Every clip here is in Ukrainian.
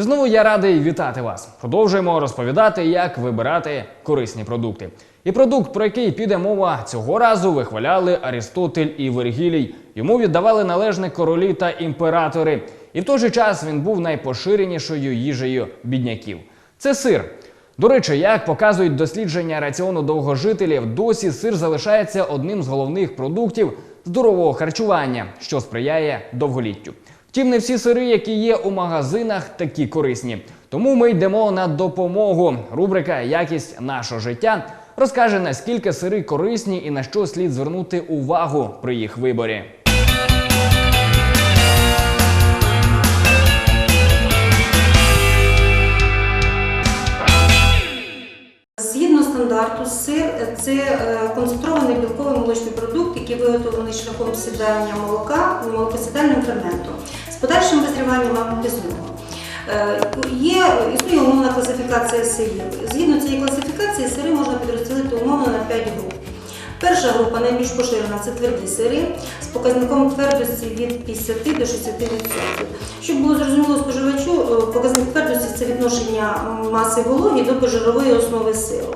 І знову я радий вітати вас. Продовжуємо розповідати, як вибирати корисні продукти. І продукт, про який піде мова цього разу, вихваляли Арістотель і Вергілій. Йому віддавали належне королі та імператори. І в той же час він був найпоширенішою їжею бідняків. Це сир. До речі, як показують дослідження раціону довгожителів, досі сир залишається одним з головних продуктів здорового харчування, що сприяє довголіттю. Втім, не всі сири, які є у магазинах, такі корисні. Тому ми йдемо на допомогу. Рубрика Якість нашого життя розкаже наскільки сири корисні і на що слід звернути увагу при їх виборі. Згідно стандарту, сир це виготовлений шляхом сідання молока молокосідальним ферментом з подальшим визріванням амокисного. Е, Є існує умовна класифікація сирів. Згідно цієї класифікації, сири можна підрозділити умовно на 5 груп. Перша група найбільш поширена це тверді сири з показником твердості від 50 до 60%. Щоб було зрозуміло споживачу, е, показник твердості це відношення маси вологи до пожирової основи сиру.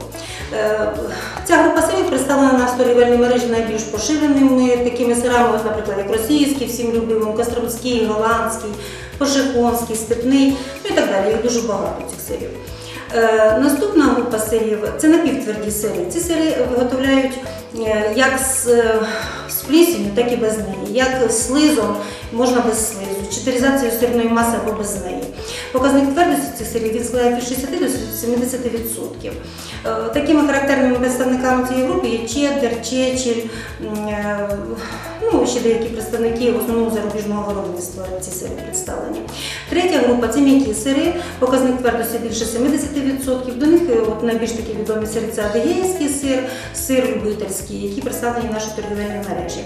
Представлена на сторівельній мережі найбільш поширеними такими сирами, наприклад, як російський, всім любимим, костромський, голландський, пошехонський, степний, ну і так далі. Їх дуже багато цих сирів. Е, Наступна група сирів це напівтверді сири. Ці сири виготовляють е, як з, е, з плісінню, так і без неї, як з слизом, можна без слизу, читеризацію сирної маси або без неї. Показник твердості цих сирів він від 60 до 70%. Е, Такими характерними представниками цієї групи є чеддер, чечіль, ну, ще деякі представники в основному зарубіжного виробництва ці сири представлені. Третя група це м'які сири, показник твердості більше 70%. До них е, от, найбільш такі відомі сири це адегейський сир, сир любительський, які представлені в нашій торгівельній мережі.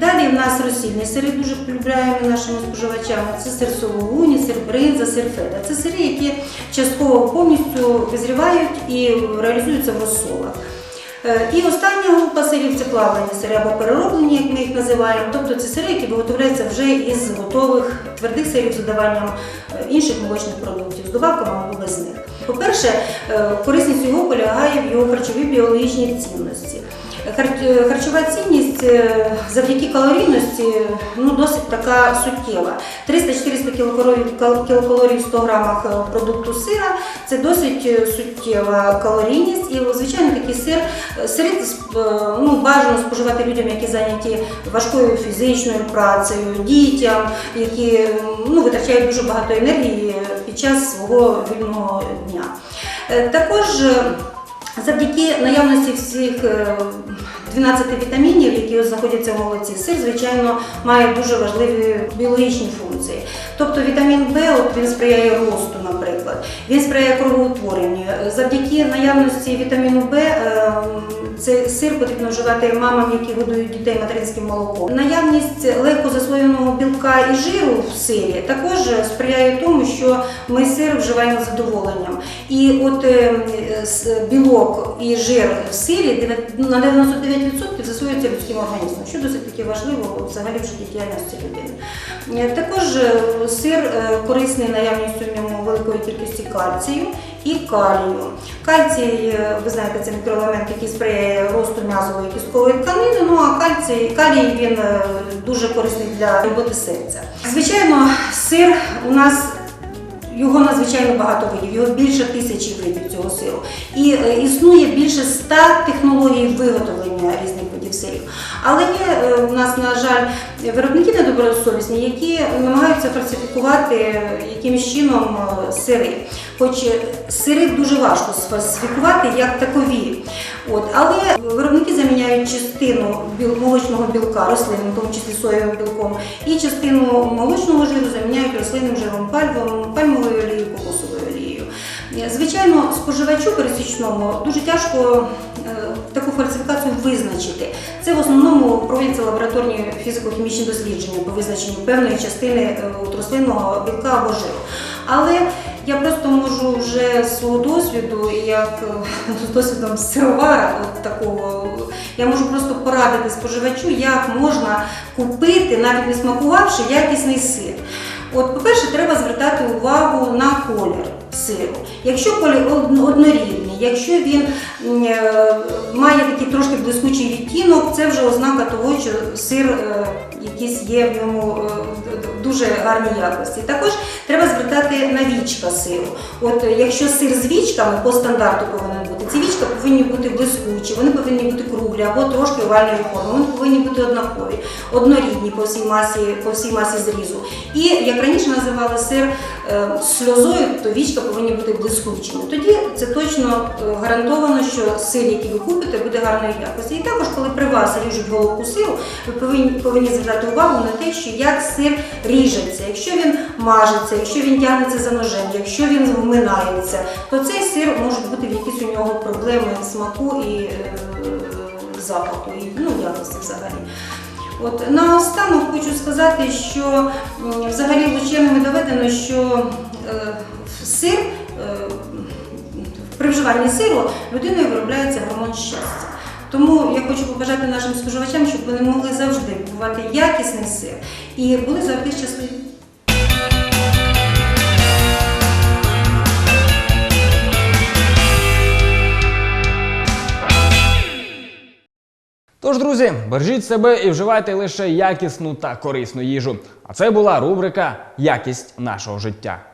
Далі в нас розсільні сири дуже полюбляємо нашими споживачами. Це сир сологуні, сир бринза, сир фета. Це сири, які частково повністю визрівають і реалізуються в розсолах. Е, І остання група сирів це плавлені сири або перероблені, як ми їх називаємо. Тобто це сири, які виготовляються вже із готових твердих сирів з додаванням е, інших молочних продуктів, з добавками або без них. По-перше, е, корисність його полягає в його харчовій біологічній цінності. Харчова цінність завдяки калорійності ну, досить така суттєва. 300-400 кілокалорій, в 100 грамах продукту сира це досить суттєва калорійність. І, звичайно, такий сир, сири е, ну, бажано споживати людям, які зайняті важкою фізичною працею, дітям, які ну, витрачають дуже багато енергії під час свого вільного дня. Е, Також е, Завдяки наявності всіх е, 12 вітамінів, які знаходяться в молоці, сир, звичайно, має дуже важливі біологічні функції. Тобто вітамін В от він сприяє росту, наприклад, він сприяє кровоутворенню. Завдяки наявності вітаміну В е, цей сир потрібно вживати мамам, які годують дітей материнським молоком. Наявність легко засвоєного білка і жиру в сирі також сприяє тому, що ми сир вживаємо з задоволенням. І от е, білок і жир в сирі дев'ят- на 99% засвоюється людським організмом, що досить таки важливо взагалі в життєдіяльності людини. Е, Також е, сир е, корисний наявністю в ньому великої кількості кальцію і калію. Кальцій, е, ви знаєте, це мікроелемент, який сприяє росту м'язової кісткової тканини. Ну а кальцій, калій він е, дуже корисний для роботи серця. Звичайно, сир у нас його надзвичайно багато видів, його більше тисячі видів цього сиру. І е, існує більше ста технологій виготовлення різних видів сирів. Але є е, у нас, на жаль, виробники недобросовісні, які намагаються фальсифікувати е, якимось чином е, сири. Хоч сири дуже важко сфальсифікувати як такові. От, але виробники заміняють частину біл, молочного білка рослинним, в тому числі соєвим білком, і частину молочного жиру заміняють рослинним жиром пальмовою олією, кокосовою Звичайно, споживачу пересічному дуже тяжко е, таку фальсифікацію визначити. Це в основному проводяться лабораторні фізико-хімічні дослідження по визначенню певної частини е, рослинного білка або жиру. Але я просто можу вже з свого досвіду, як е, з досвідом сировара, такого, я можу просто порадити споживачу, як можна купити, навіть не смакувавши, якісний сир. От, по-перше, треба звертати увагу на колір сиру. Якщо однорідний, якщо він е, має такий трошки блискучий відтінок, це вже ознака того, що сир е, якийсь є в ньому е, дуже гарній якості. Також треба звертати на вічка сиру. От якщо сир з вічками по стандарту повинен бути, ці вічка повинні бути блискучі, вони повинні бути круглі або трошки овальної форми. Вони повинні бути однакові, однорідні по всій масі, по всій масі зрізу. І як раніше називали сир сльозою, то вічка повинні бути блискучими. Тоді це точно е, гарантовано, що сир, який ви купите, буде гарної якості. І також, коли при вас ріжуть головку сиру, ви повинні, повинні звертати увагу на те, що як сир ріжеться, якщо він мажеться, якщо він тягнеться за ножем, якщо він вминається, то цей сир може бути в якісь у нього проблеми смаку і е, запаху, і ну, якості взагалі. От наостанок хочу сказати, що взагалі ученими доведено, що е, сир е, при вживанні сиру людиною виробляється гормон щастя. Тому я хочу побажати нашим споживачам, щоб вони могли завжди купувати якісний сир і були завжди щасливі. Тож, друзі, бережіть себе і вживайте лише якісну та корисну їжу. А це була рубрика Якість нашого життя.